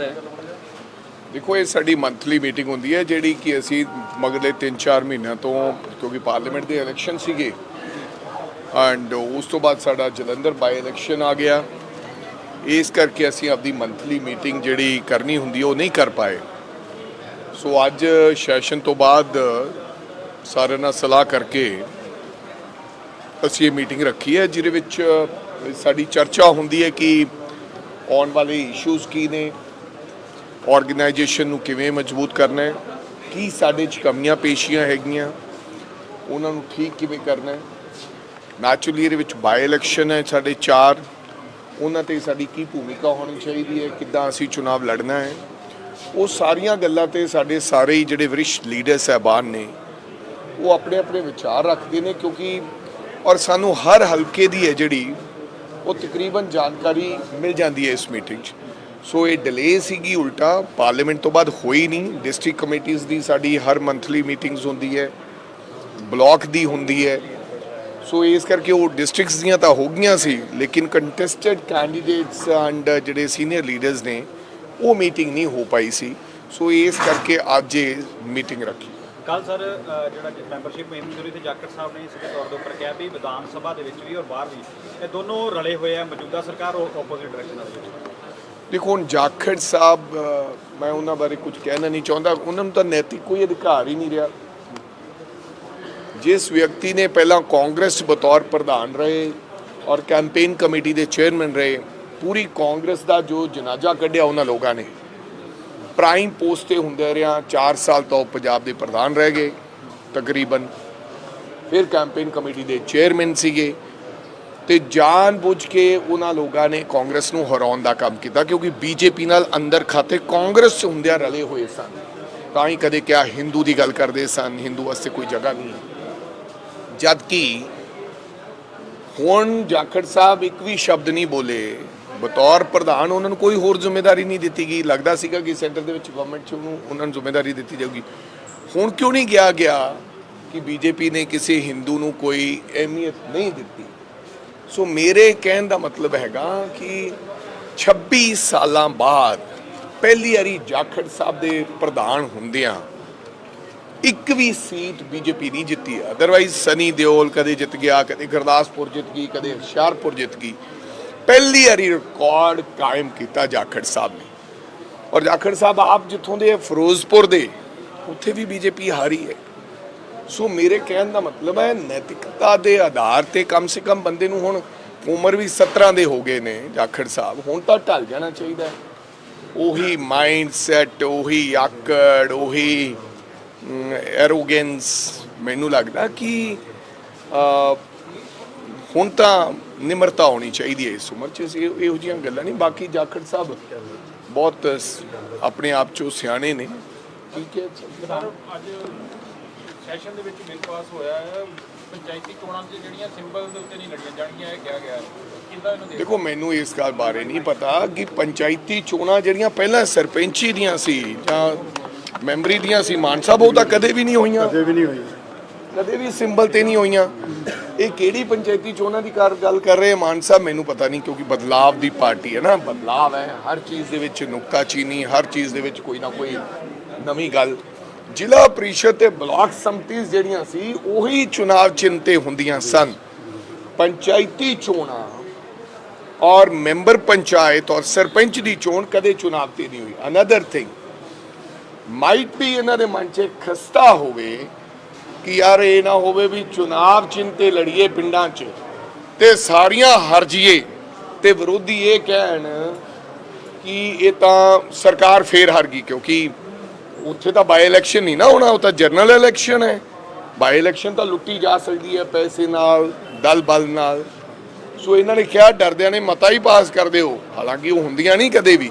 ਰਿਹਾ ਹੈ। ਦੇਖੋ, ਇਹ ਸਾਡੀ ਮੰਥਲੀ ਮੀਟਿੰਗ ਹੁੰਦੀ ਹੈ, ਜਿਹੜੀ ਕਿ ਅਸੀਂ ਮਗਲੇ 3-4 ਮਹੀਨਿਆਂ ਤੋਂ, ਕਿਉਂਕਿ ਪਾਰਲੀਮੈਂਟ ਦੇ ਇਲੈਕਸ਼ਨ ਸੀਗੇ ਐਂਡ ਉਸ ਤੋਂ ਬਾਅਦ ਸਾਡਾ ਜਲੰਧਰ ਬਾਈ ਇਲੈਕਸ਼ਨ ਆ ਗਿਆ। ਇਸ ਕਰਕੇ ਅਸੀਂ ਆਪਦੀ ਮੰਥਲੀ ਮੀਟਿੰਗ ਜਿਹੜੀ ਕਰਨੀ ਹੁੰਦੀ, ਉਹ ਨਹੀਂ ਕਰ ਪਾਏ। ਸੋ ਅੱਜ ਸੈਸ਼ਨ ਤੋਂ ਬਾਅਦ ਸਾਰਿਆਂ ਨਾਲ ਸਲਾਹ ਕਰਕੇ ਅਸੀਂ ਇਹ ਮੀਟਿੰਗ ਰੱਖੀ ਹੈ, ਜਿਹਦੇ ਵਿੱਚ ਸਾਡੀ ਚਰਚਾ ਹੁੰਦੀ ਹੈ ਕਿ ਆਉਣ ਵਾਲੇ ਇਸ਼ੂਜ਼ ਕੀ ਨੇ। ਆਰਗੇਨਾਈਜੇਸ਼ਨ ਨੂੰ ਕਿਵੇਂ ਮਜ਼ਬੂਤ ਕਰਨਾ ਹੈ? ਕੀ ਸਾਡੇ 'ਚ ਕਮੀਆਂ ਪੇਸ਼ੀਆਂ ਹੈਗੀਆਂ? ਉਹਨਾਂ ਨੂੰ ਠੀਕ ਕਿਵੇਂ ਕਰਨਾ ਹੈ? ਨੈਚੁਰਲੀ ਇਹਦੇ ਵਿੱਚ ਬਾਈ ਇਲੈਕਸ਼ਨ ਹੈ ਸਾਡੇ ਚਾਰ। ਉਹਨਾਂ ਤੇ ਸਾਡੀ ਕੀ ਭੂਮਿਕਾ ਹੋਣੀ ਚਾਹੀਦੀ ਹੈ? ਕਿੱਦਾਂ ਅਸੀਂ ਚੁਣਾਵ ਲੜਨਾ ਹੈ? ਉਹ ਸਾਰੀਆਂ ਗੱਲਾਂ ਤੇ ਸਾਡੇ ਸਾਰੇ ਹੀ ਜਿਹੜੇ ਵਰਿਸ਼ਟ ਲੀਡਰ ਸਹਿਬਾਨ ਨੇ, ਉਹ ਆਪਣੇ ਆਪਣੇ ਵਿਚਾਰ ਰੱਖਦੇ ਨੇ ਕਿਉਂਕਿ ਔਰ ਸਾਨੂੰ ਹਰ ਹਲਕੇ ਦੀ ਹੈ ਜਿਹੜੀ ਉਹ ਤਕਰੀਬਨ ਜਾਣਕਾਰੀ ਮਿਲ ਜਾਂਦੀ ਹੈ ਇਸ ਮੀਟਿੰਗ 'ਚ। ਸੋ ਇਹ ਡਿਲੇ ਸੀਗੀ ਉਲਟਾ। ਪਾਰਲੀਮੈਂਟ ਤੋਂ ਬਾਅਦ ਹੋਈ ਨਹੀਂ। ਡਿਸਟ੍ਰਿਕਟ ਕਮੇਟੀਆਂ ਦੀ ਸਾਡੀ ਹਰ ਮੰਥਲੀ ਮੀਟਿੰਗਸ ਹੁੰਦੀ ਹੈ। ਬਲਾਕ ਦੀ ਹੁੰਦੀ ਹੈ। ਸੋ ਇਸ ਕਰਕੇ ਉਹ ਡਿਸਟ੍ਰਿਕਟਸ ਦੀਆਂ ਤਾਂ ਹੋ ਗਈਆਂ ਸੀ ਲੇਕਿਨ ਕੰਟੈਸਟਡ ਕੈਂਡੀਡੇਟਸ ਐਂਡ ਜਿਹੜੇ ਸੀਨੀਅਰ ਲੀਡਰਸ ਨੇ ਉਹ ਮੀਟਿੰਗ ਨਹੀਂ ਹੋ ਪਾਈ ਸੀ। ਸੋ ਇਸ ਕਰਕੇ ਅੱਜ ਇਹ ਮੀਟਿੰਗ ਰੱਖੀ। ਕੱਲ ਸਰ ਅ, ਜਿਹੜਾ ਮੈਂਬਰਸ਼ਿਪ ਮੁਹਿੰਮ ਤੇ ਜਾਖੜ ਸਾਹਿਬ ਨੇ ਸਿੱਧੇ ਤੌਰ ਦੇ ਉੱਪਰ ਕਿਹਾ ਵੀ ਵਿਧਾਨ ਸਭਾ ਦੇ ਵਿੱਚ ਵੀ ਔਰ ਬਾਹਰ ਵੀ ਇਹ ਦੋਨੋਂ ਰਲੇ ਹੋਏ ਆ ਮੌਜੂਦਾ ਸਰਕਾਰ ਉਹ ਆਪੋਜ਼ਿਟ ਡਾਇਰੈਕਸ਼ਨ ਦੇ ਵਿੱਚ ਦੇਖੋ ਹੁਣ ਜਾਖੜ ਸਾਹਿਬ ਮੈਂ ਉਹਨਾਂ ਬਾਰੇ ਕੁਝ ਕਹਿਣਾ ਨਹੀਂ ਚਾਹੁੰਦਾ। ਉਹਨਾਂ ਨੂੰ ਤਾਂ ਨੈਤਿਕ ਕੋਈ ਅਧਿਕਾਰ ਹੀ ਨਹੀਂ ਰਿਹਾ। ਜਿਸ ਵਿਅਕਤੀ ਨੇ ਪਹਿਲਾਂ ਕਾਂਗਰਸ ਬਤੌਰ ਪ੍ਰਧਾਨ ਰਹੇ ਔਰ ਕੈਂਪੇਨ ਕਮੇਟੀ ਦੇ ਚੇਅਰਮੈਨ ਰਹੇ, ਪੂਰੀ ਕਾਂਗਰਸ ਦਾ ਜੋ ਜਨਾਜ਼ਾ ਕੱਢਿਆ ਉਹਨਾਂ ਲੋਕਾਂ ਨੇ। ਪ੍ਰਾਈਮ ਪੋਸਟ ਤੇ ਹੁੰਦੇ ਰਿਹਾ 4 ਸਾਲ ਤੋਂ ਪੰਜਾਬ ਦੇ ਪ੍ਰਧਾਨ ਰਹਿ ਗਏ, ਤਕਰੀਬਨ। ਫਿਰ ਕੈਂਪੇਨ ਕਮੇਟੀ ਦੇ ਚੇਅਰਮੈਨ ਸੀਗੇ। ਤੇ ਜਾਣ ਬੁੱਝ ਕੇ ਉਹਨਾਂ ਲੋਕਾਂ ਨੇ ਕਾਂਗਰਸ ਨੂੰ ਹਰਾਉਣ ਦਾ ਕੰਮ ਕੀਤਾ, ਕਿਉਂਕਿ ਬੀਜੇਪੀ ਨਾਲ ਅੰਦਰ ਖਾਤੇ ਕਾਂਗਰਸ ਚ ਹੁੰਦਿਆਂ ਰਲੇ ਹੋਏ ਸਨ। ਤਾਂ ਹੀ ਕਦੇ ਕਿਹਾ ਹਿੰਦੂ ਦੀ ਗੱਲ ਕਰਦੇ ਸਨ, ਹਿੰਦੂ ਵਾਸਤੇ ਕੋਈ ਜਗ੍ਹਾ ਨਹੀਂ ਹੈ। ਜਦ ਕਿ ਹੁਣ ਜਾਖੜ ਸਾਹਿਬ ਇੱਕ ਵੀ ਸ਼ਬਦ ਨਹੀਂ ਬੋਲੇ, ਬਤੌਰ ਪ੍ਰਧਾਨ ਉਹਨਾਂ ਨੂੰ ਕੋਈ ਹੋਰ ਜ਼ਿੰਮੇਵਾਰੀ ਨਹੀਂ ਦਿੱਤੀ ਗਈ। ਲੱਗਦਾ ਸੀਗਾ ਕਿ ਸੈਂਟਰ ਦੇ ਵਿੱਚ ਗਵਰਨਮੈਂਟ ਚ ਉਹਨੂੰ ਉਹਨਾਂ ਨੂੰ ਜ਼ਿੰਮੇਵਾਰੀ ਦਿੱਤੀ ਜਾਊਗੀ। ਹੁਣ ਕਿਉਂ ਨਹੀਂ ਗਿਆ ਗਿਆ ਕਿ ਬੀਜੇਪੀ ਨੇ ਕਿਸੇ ਹਿੰਦੂ ਨੂੰ ਕੋਈ ਅਹਿਮੀਅਤ ਨਹੀਂ ਦਿੱਤੀ? ਸੋ ਮੇਰੇ ਕਹਿਣ ਦਾ ਮਤਲਬ ਹੈਗਾ ਕਿ 26 ਸਾਲਾਂ ਬਾਅਦ ਪਹਿਲੀ ਵਾਰੀ ਜਾਖੜ ਸਾਹਿਬ ਦੇ ਪ੍ਰਧਾਨ ਹੁੰਦਿਆਂ ਇੱਕ ਵੀ ਸੀਟ ਬੀਜੇਪੀ ਨਹੀਂ ਜਿੱਤੀ। ਅਦਰਵਾਈਜ਼ ਸਨੀ ਦਿਓਲ ਕਦੇ ਜਿੱਤ ਗਿਆ, ਕਦੇ ਗੁਰਦਾਸਪੁਰ ਜਿੱਤ ਗਈ, ਕਦੇ ਹੁਸ਼ਿਆਰਪੁਰ ਜਿੱਤ ਗਈ। ਪਹਿਲੀ ਵਾਰੀ ਰਿਕਾਰਡ ਕਾਇਮ ਕੀਤਾ ਜਾਖੜ ਸਾਹਿਬ ਨੇ। ਔਰ ਜਾਖੜ ਸਾਹਿਬ ਆਪ ਜਿੱਥੋਂ ਦੇ ਫਿਰੋਜ਼ਪੁਰ ਦੇ, ਉੱਥੇ ਵੀ ਬੀਜੇਪੀ ਹਾਰੀ ਹੈ। ਸੋ ਮੇਰੇ ਕਹਿਣ ਦਾ ਮਤਲਬ ਹੈ, ਨੈਤਿਕਤਾ ਦੇ ਆਧਾਰ ਤੇ ਕਮ ਸੇ ਕਮ ਬੰਦੇ ਨੂੰ ਹੁਣ ਉਮਰ ਵੀ 17 ਦੇ ਹੋ ਗਏ ਨੇ, ਜਾਖੜ ਸਾਹਿਬ। ਹੁਣ ਤਾਂ ਢਲ ਜਾਣਾ ਚਾਹੀਦਾ ਹੈ। ਉਹੀ ਮਾਈਂਡ ਸੈਟ ਉਹੀ ਆਕੜ, ਉਹੀ ਐਰੋਗੈਂਸ ਮੈਨੂੰ ਲੱਗਦਾ ਕਿ ਹੁਣ ਤਾਂ ਨਿਮਰਤਾ ਹੋਣੀ ਚਾਹੀਦੀ ਹੈ ਇਸ ਉਮਰ 'ਚ। ਇਹੋ ਜਿਹੀਆਂ ਗੱਲਾਂ ਨਹੀਂ। ਬਾਕੀ ਜਾਖੜ ਸਾਹਿਬ ਬਹੁਤ ਆਪਣੇ ਆਪ 'ਚੋਂ ਸਿਆਣੇ ਨੇ। ਠੀਕ ਹੈ ਅੱਜ ਸੈਸ਼ਨ ਦੇ ਵਿੱਚ ਬਿੱਲ ਪਾਸ ਹੋਇਆ ਹੈ। ਪੰਚਾਇਤੀ ਚੋਣਾਂ 'ਚ ਜਿਹੜੀਆਂ ਸਿੰਬਲ ਦੇ ਉੱਤੇ ਨਹੀਂ ਲੜੀਆਂ ਜਾਣਗੀਆਂ ਇਹ ਕਿਹਾ ਗਿਆ ਹੈ। ਕਿੱਦਾਂ ਇਹਨੂੰ ਦੇਖ ਮੈਨੂੰ ਇਸ ਗੱਲ ਬਾਰੇ ਨਹੀਂ ਪਤਾ ਕਿ ਪੰਚਾਇਤੀ ਚੋਣਾਂ ਜਿਹੜੀਆਂ ਪਹਿਲਾਂ ਸਰਪੰਚੀ ਦੀਆਂ ਸੀ ਜਾਂ ਮੈਂਬਰੀ ਦੀਆਂ ਸੀ ਮਾਨ ਸਾਹਿਬ ਉਹ ਤਾਂ ਕਦੇ ਵੀ ਨਹੀਂ ਹੋਈਆਂ। ਕਦੇ ਵੀ ਨਹੀਂ ਹੋਈ ਕਦੇ ਵੀ ਸਿੰਬਲ ਤੇ ਨਹੀਂ ਹੋਈਆਂ। ਇਹ ਕਿਹੜੀ ਪੰਚਾਇਤੀ ਚੋਣਾਂ ਦੀ ਕਰ ਗੱਲ ਕਰ ਰਹੇ ਮਾਨ ਸਾਹਿਬ ਮੈਨੂੰ ਪਤਾ ਨਹੀਂ ਕਿਉਂਕਿ ਬਦਲਾਵ ਦੀ ਪਾਰਟੀ ਹੈ ਨਾ। ਬਦਲਾਵ ਹੈ ਹਰ ਚੀਜ਼ ਦੇ ਵਿੱਚ ਨੁਕਤਾਚੀਨੀ ਹਰ ਚੀਜ਼ ਦੇ ਵਿੱਚ ਕੋਈ ਨਾ ਕੋਈ ਨਵੀਂ ਗੱਲ। ਜ਼ਿਲ੍ਹਾ ਪ੍ਰੀਸ਼ਦ ਤੇ ਬਲਾਕ ਸੰਮਤੀਆਂ ਜਿਹੜੀਆਂ ਸੀ, ਉਹੀ ਚੁਣਾਵ ਚਿੰਤੇ ਹੁੰਦੀਆਂ ਸਨ। ਪੰਚਾਇਤੀ ਚੋਣਾਂ ਔਰ ਮੈਂਬਰ ਪੰਚਾਇਤ ਔਰ ਸਰਪੰਚ ਦੀ ਚੋਣ ਕਦੇ ਚੁਣਾਵ ਤੇ ਨਹੀਂ ਹੋਈ। ਅਨਦਰ ਥਿੰਗ ਮਾਈਟ ਵੀ ਇਹਨਾਂ ਦੇ ਮਨ 'ਚ ਖਸਤਾ ਹੋਵੇ ਕਿ ਯਾਰ ਇਹ ਨਾ ਹੋਵੇ ਵੀ ਚੁਣਾਵ ਚਿੰਤੇ ਲੜੀਏ ਪਿੰਡਾਂ 'ਚ ਤੇ ਸਾਰੀਆਂ ਹਾਰ ਜੀਏ ਤੇ ਵਿਰੋਧੀ ਇਹ ਕਹਿਣ ਕਿ ਇਹ ਤਾਂ ਸਰਕਾਰ ਫੇਰ ਹਾਰ ਗਈ ਕਿਉਂਕਿ ਉੱਥੇ ਤਾਂ ਬਾਈ ਇਲੈਕਸ਼ਨ ਨਹੀਂ ਨਾ ਹੋਣਾ, ਉਹ ਤਾਂ ਜਨਰਲ ਇਲੈਕਸ਼ਨ ਹੈ। ਬਾਈ ਇਲੈਕਸ਼ਨ ਤਾਂ ਲੁੱਟੀ ਜਾ ਸਕਦੀ ਹੈ ਪੈਸੇ ਨਾਲ ਦਲ ਬਲ ਨਾਲ। ਸੋ ਇਹਨਾਂ ਨੇ ਕਿਹਾ, ਡਰਦਿਆਂ ਨੇ ਮਤਾ ਹੀ ਪਾਸ ਕਰ ਦਿਓ। ਹਾਲਾਂਕਿ ਉਹ ਹੁੰਦੀਆਂ ਨਹੀਂ ਕਦੇ ਵੀ।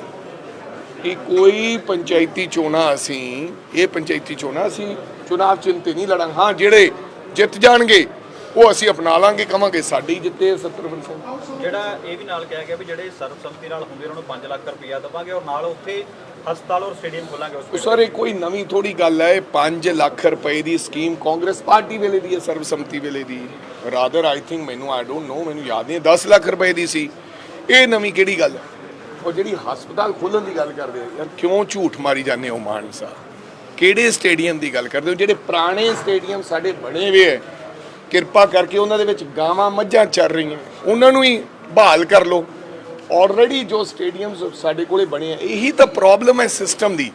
ਕਿ ਕੋਈ ਪੰਚਾਇਤੀ ਚੋਣਾਂ ਅਸੀਂ, ਇਹ ਪੰਚਾਇਤੀ ਚੋਣਾਂ ਅਸੀਂ ਚੁਣਾਵ ਚਿੰਤੇ ਨਹੀਂ ਲੜਾਂਗੇ। ਹਾਂ, ਜਿਹੜੇ ਜਿੱਤ ਜਾਣਗੇ ਉਹ ਅਸੀਂ ਅਪਣਾ ਲਾਂਗੇ ਕਵਾਂਗੇ ਸਾਡੀ ਜਿੱਤੇ 70% ਜਿਹੜਾ ਇਹ ਵੀ ਨਾਲ ਕਿਹਾ ਗਿਆ ਵੀ ਜਿਹੜੇ ਸਰਬਸੰਮਤੀ ਨਾਲ ਹੁੰਦੇ ਉਹਨਾਂ ਨੂੰ 5 ਲੱਖ ਰੁਪਇਆ ਦੇਵਾਂਗੇ ਔਰ ਨਾਲ ਉੱਥੇ ਹਸਪਤਾਲ ਔਰ ਸਟੇਡੀਅਮ ਖੋਲਾਂਗੇ। ਸਰ ਇਹ ਕੋਈ ਨਵੀਂ ਥੋੜੀ ਗੱਲ ਹੈ 5 ਲੱਖ ਰੁਪਏ ਦੀ ਸਕੀਮ ਕਾਂਗਰਸ ਪਾਰਟੀ ਵੇਲੇ ਦੀ ਹੈ ਸਰਬਸੰਮਤੀ ਵੇਲੇ ਦੀ। ਰਾਦਰ ਆਈ ਥਿੰਕ ਮੈਨੂੰ ਆਈ ਡੋਨਟ ਨੋ ਮੈਨੂੰ ਯਾਦ ਨਹੀਂ 10 ਲੱਖ ਰੁਪਏ ਦੀ ਸੀ। ਇਹ ਨਵੀਂ ਕਿਹੜੀ ਗੱਲ ਹੈ? ਉਹ ਜਿਹੜੀ ਹਸਪਤਾਲ ਖੋਲਣ ਦੀ ਗੱਲ ਕਰਦੇ ਆ ਯਾਰ ਕਿਉਂ ਝੂਠ ਮਾਰੀ ਜਾਂਦੇ ਹੋ ਮਾਨ ਸਾਹਿਬ ਕਿਹੜੇ ਸਟੇਡੀਅਮ ਦੀ ਗੱਲ ਕਰਦੇ ਹੋ? ਜਿਹੜੇ ਪੁਰਾਣੇ ਸਟੇਡੀਅਮ ਸਾਡੇ ਬਣੇ ਹੋਏ ਹੈ ਕਿਰਪਾ ਕਰਕੇ ਉਹਨਾਂ ਦੇ ਵਿੱਚ ਗਾਵਾਂ ਮੱਝਾਂ ਚੱਲ ਰਹੀਆਂ। ਉਹਨਾਂ ਨੂੰ ਹੀ ਬਹਾਲ ਕਰ ਲਓ। ਆਲਰੇਡੀ ਜੋ ਸਟੇਡੀਅਮਸ ਸਾਡੇ ਕੋਲੇ ਬਣੇ ਆ, ਇਹੀ ਤਾਂ ਪ੍ਰੋਬਲਮ ਹੈ ਸਿਸਟਮ ਦੀ।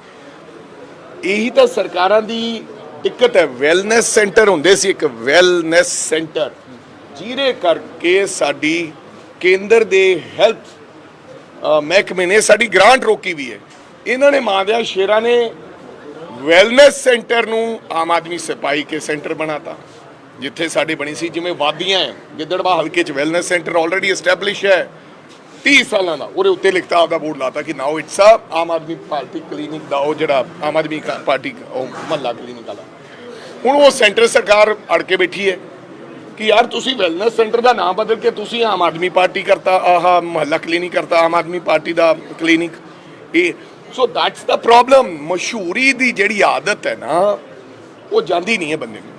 ਇਹੀ ਤਾਂ ਸਰਕਾਰਾਂ ਦੀ ਦਿੱਕਤ ਹੈ ਵੈਲਨੈਸ ਸੈਂਟਰ ਹੁੰਦੇ ਸੀ, ਇੱਕ ਵੈਲਨੈਸ ਸੈਂਟਰ ਜਿਹਦੇ ਕਰਕੇ ਸਾਡੀ ਕੇਂਦਰ ਦੇ ਹੈਲਥ ਮਹਿਕਮੇ ਨੇ ਸਾਡੀ ਗ੍ਰਾਂਟ ਰੋਕੀ ਵੀ ਹੈ। ਇਹਨਾਂ ਨੇ ਮਾਦਿਆ ਸ਼ੇਰਾਂ ਨੇ ਵੈਲਨੈਸ ਸੈਂਟਰ ਨੂੰ ਆਮ ਆਦਮੀ ਸਿਪਾਹੀ ਕੇ ਸੈਂਟਰ ਬਣਾਤਾ। ਜਿੱਥੇ ਸਾਡੀ ਬਣੀ ਸੀ, ਜਿਵੇਂ ਵਾਦੀਆਂ ਹੈ, ਗਿੱਦੜਵਾ ਹਲਕੇ ਚ ਵੈਲਨੈਸ ਸੈਂਟਰ ਆਲਰੇਡੀ ਐਸਟੈਬਲਿਸ਼ ਹੈ। 30 ਸਾਲਾਂ ਦਾ, ਉਹਦੇ ਉੱਤੇ ਲਿਖਤਾ ਆਪਦਾ ਬੋਰਡ ਲਾਤਾ ਕਿ now it's a Aam Aadmi Party clinic ਦਾ ਉਹ ਜਿਹੜਾ ਆਮ ਆਦਮੀ ਪਾਰਟੀ ਉਹ ਮਹੱਲਾ ਕਲੀਨਿਕ ਵਾਲਾ। ਹੁਣ ਉਹ ਸੈਂਟਰ ਸਰਕਾਰ ਅੜ ਕੇ ਬੈਠੀ ਹੈ ਕਿ ਯਾਰ ਤੁਸੀਂ ਵੈਲਨੈਸ ਸੈਂਟਰ ਦਾ ਨਾਮ ਬਦਲ ਕੇ ਤੁਸੀਂ ਆਮ ਆਦਮੀ ਪਾਰਟੀ ਕਰਤਾ, ਆਹ ਮਹੱਲਾ ਕਲੀਨਿਕ ਕਰਤਾ, ਆਮ ਆਦਮੀ ਪਾਰਟੀ ਦਾ ਕਲੀਨਿਕ ਇਹ ਸੋ ਦੈਟਸ ਦਾ ਪ੍ਰੋਬਲਮ ਮਸ਼ਹੂਰੀ ਦੀ ਜਿਹੜੀ ਆਦਤ ਹੈ ਨਾ, ਉਹ ਜਾਂਦੀ ਨਹੀਂ ਹੈ ਬੰਦੇ ਨੂੰ।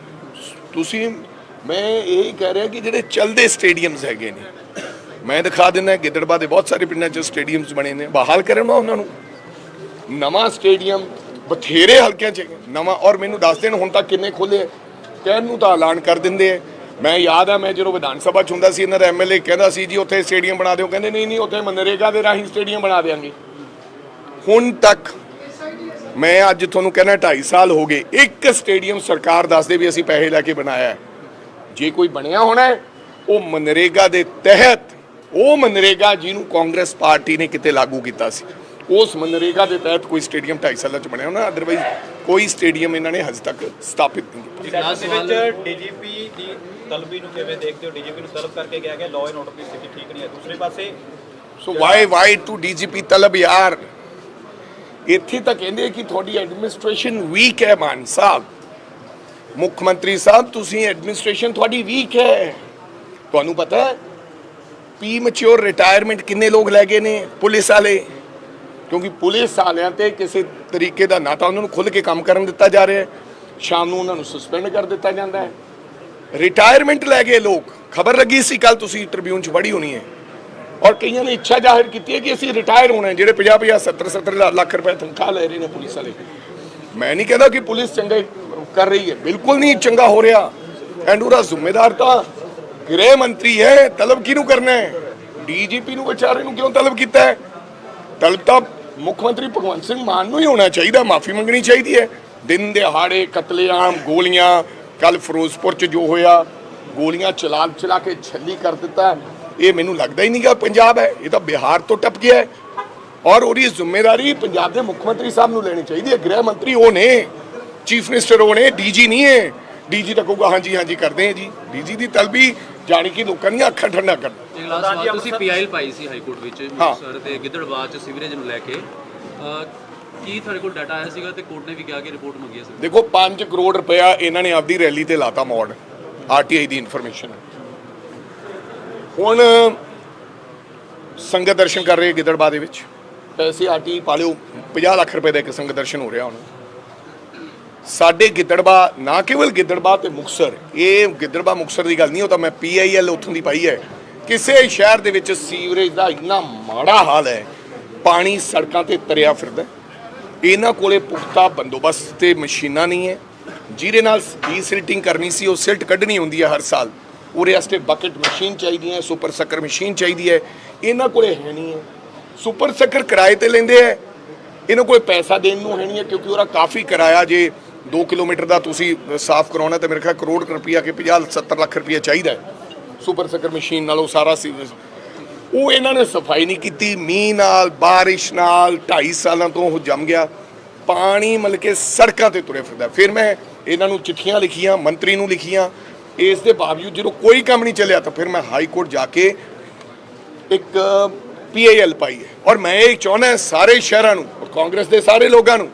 ਤੁਸੀਂ, ਮੈਂ ਇਹ ਕਹਿ ਰਿਹਾ ਕਿ ਜਿਹੜੇ ਚੱਲਦੇ ਸਟੇਡੀਅਮਸ ਹੈਗੇ ਨੇ, ਮੈਂ ਦਿਖਾ ਦਿੰਦਾ ਗਿੱਦੜਬਾ ਦੇ ਬਹੁਤ ਸਾਰੇ ਪਿੰਡਾਂ 'ਚ ਸਟੇਡੀਅਮਸ ਬਣੇ ਨੇ, ਬਹਾਲ ਕਰਨ ਨਾ ਉਹਨਾਂ ਨੂੰ। ਨਵਾਂ ਸਟੇਡੀਅਮ ਬਥੇਰੇ ਹਲਕਿਆਂ 'ਚ ਨਵਾਂ, ਔਰ ਮੈਨੂੰ ਦੱਸ ਦੇਣ ਹੁਣ ਤੱਕ ਕਿੰਨੇ ਖੋਲੇ ਕਹਿਣ ਨੂੰ ਤਾਂ ਐਲਾਨ ਕਰ ਦਿੰਦੇ ਆ। ਮੈਂ ਯਾਦ ਆ, ਮੈਂ ਜਦੋਂ ਵਿਧਾਨ ਸਭਾ 'ਚ ਹੁੰਦਾ ਸੀ, ਇਹਨਾਂ ਦਾ ਐਮਐਲਏ ਕਹਿੰਦਾ ਸੀ, ਜੀ, ਉੱਥੇ ਸਟੇਡੀਅਮ ਬਣਾ ਦਿਓ। ਕਹਿੰਦੇ, ਨਹੀਂ ਨਹੀਂ, ਉੱਥੇ ਮਨਰੇਗਾ ਦੇ ਰਾਹੀਂ ਸਟੇਡੀਅਮ ਬਣਾ ਦੇਾਂਗੇ ਹੁਣ ਤੱਕ ਮੈਂ ਅੱਜ ਤੁਹਾਨੂੰ ਕਹਿੰਦਾ 2.5 ਸਾਲ ਹੋ ਗਏ। ਇੱਕ ਸਟੇਡੀਅਮ ਸਰਕਾਰ ਦੱਸਦੇ ਵੀ ਅਸੀਂ ਪੈਸੇ ਲੈ ਕੇ ਬਣਾਇਆ ਹੈ। ਜੇ ਕੋਈ ਬਣਿਆ ਹੋਣਾ ਹੈ, ਉਹ ਮਨਰੇਗਾ ਦੇ ਤਹਿਤ ਉਹ ਮਨਰੇਗਾ ਜਿਹਨੂੰ ਕਾਂਗਰਸ ਪਾਰਟੀ ਨੇ ਕਿਤੇ ਲਾਗੂ ਕੀਤਾ ਸੀ। ਉਸ ਮਨਰੇਗਾ ਦੇ ਤਹਿਤ ਕੋਈ ਸਟੇਡੀਅਮ 2.5 ਸਾਲਾਂ ਚ ਬਣਿਆ ਹੋਣਾ ਅਦਰਵਾਈਜ਼ ਕੋਈ ਸਟੇਡੀਅਮ ਇਹਨਾਂ ਨੇ ਹਜੇ ਤੱਕ ਸਥਾਪਿਤ ਨਹੀਂ ਕੀਤਾ। ਦੇ ਵਿੱਚ ਡੀਜੀਪੀ ਦੀ ਤਲਬੀ ਨੂੰ ਕਿਵੇਂ ਦੇਖਦੇ ਹੋ? ਡੀਜੀਪੀ ਨੂੰ ਤਲਬ ਕਰਕੇ ਗਿਆ ਕਿ ਲਾਅ ਐਂਡ ਆਰਡਰ ਦੀ ਸਥਿਤੀ ਠੀਕ ਨਹੀਂ ਹੈ। ਦੂਸਰੇ ਪਾਸੇ so why why to DGP ਤਲਬ ਯਾਰ? ਇੱਥੇ ਤਾਂ ਕਹਿੰਦੇ ਕਿ ਤੁਹਾਡੀ ਐਡਮਿਨਿਸਟ੍ਰੇਸ਼ਨ ਵੀਕ ਹੈ ਮਾਨ ਸਾਹਿਬ। ਮੁੱਖ ਮੰਤਰੀ ਸਾਹਿਬ, ਤੁਸੀਂ ਐਡਮਿਨਿਸਟ੍ਰੇਸ਼ਨ ਤੁਹਾਡੀ ਵੀਕ ਹੈ। ਤੁਹਾਨੂੰ ਪਤਾ ਹੈ ਪੀ ਮੈਚੁਰ ਰਿਟਾਇਰਮੈਂਟ ਕਿੰਨੇ ਲੋਕ ਲੈ ਗਏ ਨੇ ਪੁਲਿਸ ਵਾਲੇ? ਕਿਉਂਕਿ ਪੁਲਿਸ ਵਾਲਿਆਂ ਤੇ ਕਿਸੇ ਤਰੀਕੇ ਦਾ ਨਾ ਤਾਂ ਉਹਨਾਂ ਨੂੰ ਖੁੱਲ ਕੇ ਕੰਮ ਕਰਨ ਦਿੱਤਾ ਜਾ ਰਿਹਾ ਹੈ। ਸ਼ਾਮ ਨੂੰ ਉਹਨਾਂ ਨੂੰ ਸਸਪੈਂਡ ਕਰ ਦਿੱਤਾ ਜਾਂਦਾ ਹੈ। ਰਿਟਾਇਰਮੈਂਟ ਲੈ ਗਏ ਲੋਕ। ਖਬਰ ਲੱਗੀ ਸੀ ਕੱਲ ਤੁਸੀਂ ਟ੍ਰਿਬਿਊਨ 'ਚ ਪੜ੍ਹੀ ਹੋਣੀ ਹੈ। ਔਰ ਕਈਆਂ ਨੇ ਇੱਛਾ ਜ਼ਾਹਿਰ ਕੀਤੀ ਹੈ ਕਿ ਅਸੀਂ ਰਿਟਾਇਰ ਹੋਣਾ ਜਿਹੜੇ 50 50 70 70 ਲੱਖ ਰੁਪਏ ਤਨਖਾਹ ਲੈ ਰਹੇ ਨੇ ਪੁਲਿਸ ਵਾਲੇ। ਮੈਂ ਨਹੀਂ ਕਹਿੰਦਾ ਕਿ ਪੁਲਿਸ ਚੰਗੇ ਕਰ ਰਹੀ ਹੈ। ਬਿਲਕੁਲ ਨਹੀਂ ਚੰਗਾ ਹੋ ਰਿਹਾ। ਐਂਡ ਉਹਦਾ ਜ਼ਿੰਮੇਦਾਰ ਤਾਂ ਗ੍ਰਹਿ ਮੰਤਰੀ ਹੈ, ਤਲਬ ਕਿਹਨੂੰ ਕਰਨਾ ਹੈ? ਡੀਜੀਪੀ ਨੂੰ ਵਿਚਾਰੇ ਨੂੰ ਕਿਉਂ ਤਲਬ ਕੀਤਾ ਹੈ? ਤਲਬ ਤਾਂ ਮੁੱਖ ਮੰਤਰੀ ਭਗਵੰਤ ਸਿੰਘ ਮਾਨ ਨੂੰ ਹੀ ਹੋਣਾ ਚਾਹੀਦਾ, ਮਾਫੀ ਮੰਗਣੀ ਚਾਹੀਦੀ ਹੈ। ਦਿਨ ਦਿਹਾੜੇ ਕਤਲੇਆਮ, ਗੋਲੀਆਂ ਕੱਲ ਫਿਰੋਜ਼ਪੁਰ ਚ ਜੋ ਹੋਇਆ, ਗੋਲੀਆਂ ਚਲਾ ਚਲਾ ਕੇ ਛੱਲੀ ਕਰ ਦਿੱਤਾ ਇਹ ਮੈਨੂੰ ਲੱਗਦਾ ਹੀ ਨਹੀਂਗਾ ਪੰਜਾਬ ਹੈ। ਇਹ ਤਾਂ ਬਿਹਾਰ ਤੋਂ ਟੱਪ ਗਿਆ ਹੈ। ਔਰ ਉਹਦੀ ਜ਼ਿੰਮੇਵਾਰੀ ਪੰਜਾਬ ਦੇ ਮੁੱਖ ਮੰਤਰੀ ਸਾਹਿਬ ਨੂੰ ਲੈਣੀ ਚਾਹੀਦੀ ਹੈ। ਗ੍ਰਹਿ ਮੰਤਰੀ ਉਹ ਨੇ ਚੀਫ ਮਿਨਿਸਟਰ ਉਹ ਨੇ ਡੀਜੀ ਨਹੀਂ ਹੈ। ਡੀਜੀ ਤਾਂ ਕਹੂਗਾ ਹਾਂਜੀ ਹਾਂਜੀ ਕਰਦੇ ਹਾਂ ਜੀ। ਡੀਜੀ ਦੀ ਤਲਬੀ ਜਾਣੀ ਕਿ ਲੋਕਾਂ ਦੀਆਂ ਅੱਖਾਂ ਠੰਡਾ ਕਰ ਇੱਕ ਲਾਸਟ ਸਵਾਲ ਤੁਸੀਂ ਪੀਆਈਐਲ ਪਾਈ ਸੀ ਹਾਈ ਕੋਰਟ ਵਿੱਚ ਹਾਂ। ਮੁਕਤਸਰ ਤੇ ਗਿੱਦੜਬਾਹ ਚ ਸੀਵਰੇਜ ਨੂੰ ਲੈ ਕੇ। ਕੀ ਤੁਹਾਡੇ ਕੋਲ ਡਾਟਾ ਆਇਆ ਸੀਗਾ ਤੇ ਕੋਰਟ ਨੇ ਵੀ ਕਿਹਾ ਕਿ ਰਿਪੋਰਟ ਮੰਗੀ ਹੈ ਸਰ? ਦੇਖੋ 5 ਕਰੋੜ ਰੁਪਇਆ ਇਹਨਾਂ ਨੇ ਆਪਦੀ ਰੈਲੀ ਤੇ ਲਾਤਾ ਮੋੜ ਆਰਟੀਆਈ ਦੀ ਇਨਫੋਰਮੇਸ਼ਨ। ਹੁਣ ਸੰਗਤ ਦਰਸ਼ਨ ਕਰ ਰਹੇ ਗਿੱਦੜਬਾਹ ਦੇ ਵਿੱਚ। ਪੈਸੇ ਆਟੀ ਪਾ ਲਿਓ 50 ਲੱਖ ਰੁਪਏ ਦਾ ਇੱਕ ਸੰਗਤ ਦਰਸ਼ਨ ਹੋ ਰਿਹਾ ਹੁਣ। ਸਾਡੇ ਗਿੱਦੜਬਾਹ, ਨਾ ਕੇਵਲ ਗਿੱਦੜਬਾ ਤੇ ਮੁਕਸਰ ਇਹ ਗਿੱਦੜਬਾਹ ਮੁਕਸਰ ਦੀ ਗੱਲ ਨਹੀਂ, ਉਹ ਤਾਂ ਮੈਂ ਪੀਆਈਐਲ ਉੱਥੋਂ ਦੀ ਪਾਈ ਹੈ। ਕਿਸੇ ਸ਼ਹਿਰ ਦੇ ਵਿੱਚ ਸੀਵਰੇਜ ਦਾ ਇੰਨਾ ਮਾੜਾ ਹਾਲ ਹੈ, ਪਾਣੀ ਸੜਕਾਂ ਤੇ ਤਰਿਆ ਫਿਰਦਾ ਇਹਨਾਂ ਕੋਲੇ ਪੁਖਤਾ ਬੰਦੋਬਸਤ ਤੇ ਮਸ਼ੀਨਾਂ ਨਹੀਂ ਹੈ। ਜਿਹਦੇ ਨਾਲ ਡੀਸਿਲਟਿੰਗ ਕਰਨੀ ਸੀ, ਉਹ ਸਿਲਟ ਕੱਢਣੀ ਹੁੰਦੀ ਹੈ ਹਰ ਸਾਲ। ਉਹਦੇ ਵਾਸਤੇ ਬਕਟ ਮਸ਼ੀਨ ਚਾਹੀਦੀ ਹੈ ਸੁਪਰ ਸੱਕਰ ਮਸ਼ੀਨ ਚਾਹੀਦੀ ਹੈ। ਇਹਨਾਂ ਕੋਲੇ ਹੈ ਨਹੀਂ ਹੈ। ਸੁਪਰ ਸੱਕਰ ਕਿਰਾਏ ਤੇ ਲੈਂਦੇ ਹੈ। ਇਹਨਾਂ ਕੋਲ ਪੈਸਾ ਦੇਣ ਨੂੰ ਹੈ ਨਹੀਂ ਹੈ ਕਿਉਂਕਿ ਉਹਦਾ ਕਾਫੀ ਕਿਰਾਇਆ ਜੇ 2 ਕਿਲੋਮੀਟਰ ਦਾ ਤੁਸੀਂ ਸਾਫ਼ ਕਰਾਉਣਾ ਤੇ ਮੇਰੇ ਖਿਆਲ ਕਰੋੜ ਰੁਪਈਆ ਕੇ 50 70 ਲੱਖ ਰੁਪਈਆ ਚਾਹੀਦਾ ਹੈ। ਸੁਪਰ ਸੱਕਰ ਮਸ਼ੀਨ ਨਾਲ ਉਹ ਸਾਰਾ ਸੀ ਉਹ ਇਹਨਾਂ ਨੇ ਸਫ਼ਾਈ ਨਹੀਂ ਕੀਤੀ। ਮੀਂਹ ਨਾਲ, ਬਾਰਿਸ਼ ਨਾਲ 2.5 ਸਾਲਾਂ ਤੋਂ ਉਹ ਜੰਮ ਗਿਆ। ਪਾਣੀ ਮਤਲਬ ਕਿ ਸੜਕਾਂ ਤੇ ਤੁਰੇ ਫਿਰਦਾ। ਫਿਰ ਮੈਂ ਇਹਨਾਂ ਨੂੰ ਚਿੱਠੀਆਂ ਲਿਖੀਆਂ, ਮੰਤਰੀ ਨੂੰ ਲਿਖੀਆਂ। ਇਸ ਦੇ ਬਾਵਜੂਦ ਜਦੋਂ ਕੋਈ ਕੰਮ ਨਹੀਂ ਚੱਲਿਆ ਤਾਂ ਫਿਰ ਮੈਂ ਹਾਈ ਕੋਰਟ ਜਾ ਕੇ ਇੱਕ ਪੀਏਐਲ ਪਾਈ ਹੈ। ਔਰ ਮੈਂ ਇਹ ਚਾਹੁੰਦਾ ਸਾਰੇ ਸ਼ਹਿਰਾਂ ਨੂੰ ਔਰ ਕਾਂਗਰਸ ਦੇ ਸਾਰੇ ਲੋਕਾਂ ਨੂੰ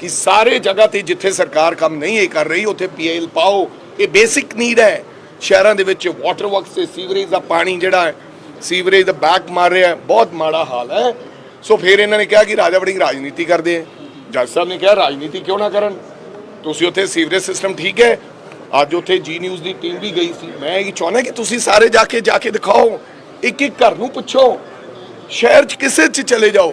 ਕਿ ਸਾਰੇ ਜਗ੍ਹਾ ਤੇ ਜਿੱਥੇ ਸਰਕਾਰ ਕੰਮ ਨਹੀਂ ਇਹ ਕਰ ਰਹੀ, ਉੱਥੇ ਪੀਏਐਲ ਪਾਓ। ਇਹ ਬੇਸਿਕ ਨੀਡ ਹੈ। ਸ਼ਹਿਰਾਂ ਦੇ ਵਿੱਚ ਵਾਟਰ ਵਰਕਸ ਤੇ ਸੀਵਰੇਜ ਦਾ ਪਾਣੀ ਜਿਹੜਾ ਹੈ ਸੀਵਰੇਜ ਦਾ ਬੈਕ ਮਾਰ ਰਿਹਾ ਬਹੁਤ ਮਾੜਾ ਹਾਲ ਹੈ। ਸੋ ਫਿਰ ਇਹਨਾਂ ਨੇ ਕਿਹਾ ਕਿ ਰਾਜਾ ਵੜਿੰਗ ਰਾਜਨੀਤੀ ਕਰਦੇ ਹੈ। ਜੱਜ ਸਾਹਿਬ ਨੇ ਕਿਹਾ, ਰਾਜਨੀਤੀ ਕਿਉਂ ਨਾ ਕਰਨ? ਤੁਸੀਂ ਉੱਥੇ ਸੀਵਰੇਜ ਸਿਸਟਮ ਠੀਕ ਹੈ। ਅੱਜ ਉੱਥੇ ਜੀ ਨਿਊਜ਼ ਦੀ ਟੀਮ ਵੀ ਗਈ ਸੀ। ਮੈਂ ਇਹ ਚਾਹੁੰਦਾ ਕਿ ਤੁਸੀਂ ਸਾਰੇ ਜਾ ਕੇ ਜਾ ਕੇ ਦਿਖਾਓ। ਇੱਕ ਇੱਕ ਘਰ ਨੂੰ ਪੁੱਛੋ। ਸ਼ਹਿਰ 'ਚ ਕਿਸੇ 'ਚ ਚਲੇ ਜਾਓ।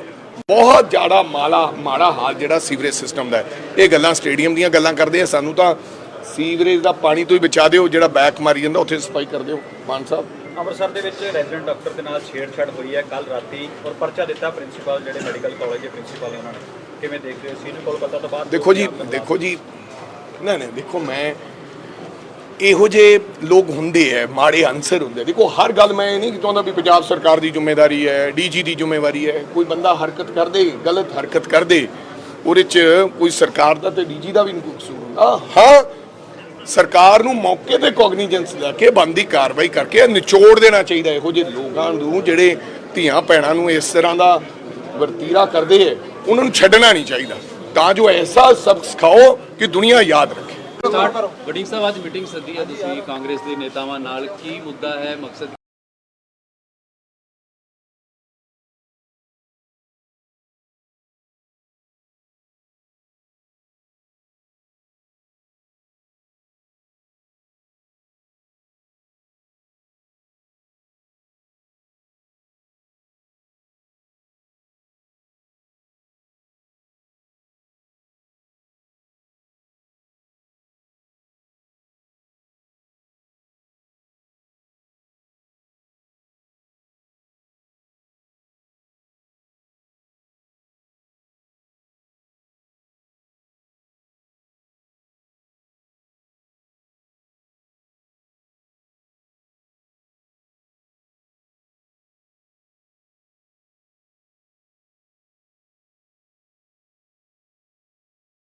ਬਹੁਤ ਜ਼ਿਆਦਾ ਮਾਲਾ ਮਾੜਾ ਹਾਲ ਜਿਹੜਾ ਸੀਵਰੇਜ ਸਿਸਟਮ ਦਾ ਇਹ ਗੱਲਾਂ ਸਟੇਡੀਅਮ ਦੀਆਂ ਗੱਲਾਂ ਕਰਦੇ ਆ। ਸਾਨੂੰ ਤਾਂ ਸੀਵਰੇਜ ਦਾ ਪਾਣੀ ਤੋਂ ਹੀ ਬਚਾ ਦਿਓ ਜਿਹੜਾ ਬੈਕ ਮਾਰੀ ਜਾਂਦਾ ਉੱਥੇ ਸਫ਼ਾਈ ਕਰ ਦਿਓ। ਮਾਨ ਸਾਹਿਬ। ਅੰਮ੍ਰਿਤਸਰ ਦੇ ਵਿੱਚ ਰੈਜ਼ੀਡੈਂਟ ਡਾਕਟਰ ਦੇ ਨਾਲ ਛੇੜਛਾੜ ਹੋਈ ਹੈ। ਕੱਲ ਰਾਤੀ ਔਰ ਪਰਚਾ ਦਿੱਤਾ ਪ੍ਰਿੰਸੀਪਲ ਜਿਹੜੇ ਮੈਡੀਕਲ ਕਾਲਜ ਦੇ ਪ੍ਰਿੰਸੀਪਲ ਨੇ ਉਹਨਾਂ ਨੇ। ਕਿਵੇਂ ਦੇਖਦੇ ਹੋ? ਸੀਨੀਅਰ ਕੋਲ ਪਤਾ ਤੋਂ ਬਾਅਦ ਦੇਖੋ ਜੀ ਦੇਖੋ ਜੀ। ਨਹੀਂ ਨਹੀਂ ਦੇਖੋ ਮੈਂ ਇਹੋ ਜਿਹੇ ਲੋਕ ਹੁੰਦੇ ਐ, ਮਾੜੇ ਅਨਸਰ ਹੁੰਦੇ ਦੇਖੋ, ਹਰ ਗੱਲ ਮੈਂ ਇਹ ਨਹੀਂ ਚਾਹੁੰਦਾ ਵੀ ਪੰਜਾਬ ਸਰਕਾਰ ਦੀ ਜ਼ਿੰਮੇਵਾਰੀ ਹੈ ਡੀਜੀ ਦੀ ਜ਼ਿੰਮੇਵਾਰੀ ਹੈ ਕੋਈ ਬੰਦਾ ਹਰਕਤ ਕਰਦੇ, ਗਲਤ ਹਰਕਤ ਕਰਦੇ, ਉਹਦੇ ਚ ਕੋਈ ਸਰਕਾਰ ਦਾ ਤੇ ਡੀਜੀ ਦਾ ਵੀ ਨਹੀਂ ਕੋਈ ਕਸੂਰ ਹੁੰਦਾ। ਹਾਂ, ਸਰਕਾਰ ਨੂੰ ਮੌਕੇ ਤੇ ਕੋਗਨੀਜੈਂਸ ਲੈ ਕੇ ਬੰਦੀ ਕਾਰਵਾਈ ਕਰਕੇ ਨਿਚੋੜ ਦੇਣਾ ਚਾਹੀਦਾ ਇਹੋ ਜਿਹੇ ਲੋਕਾਂ ਨੂੰ, ਜਿਹੜੇ ਧੀਆਂ ਭੈਣਾਂ ਨੂੰ ਇਸ ਤਰ੍ਹਾਂ ਦਾ ਵਰਤੀਰਾ ਕਰਦੇ ਐ। ਉਹਨਾਂ ਨੂੰ ਛੱਡਣਾ ਨਹੀਂ ਚਾਹੀਦਾ। ਤਾਂ ਜੋ ਐਸਾ ਸਬਕ ਸਿਖਾਓ ਕਿ ਦੁਨੀਆ ਯਾਦ ਰੱਖੇ ਵਡਿੰਗ ਸਾਹਿਬ, ਅੱਜ ਮੀਟਿੰਗ ਸੱਦੀ ਹੈ ਤੁਸੀਂ ਕਾਂਗਰਸ ਦੇ ਨੇਤਾਵਾਂ ਨਾਲ। ਕੀ ਮੁੱਦਾ ਹੈ, ਮਕਸਦ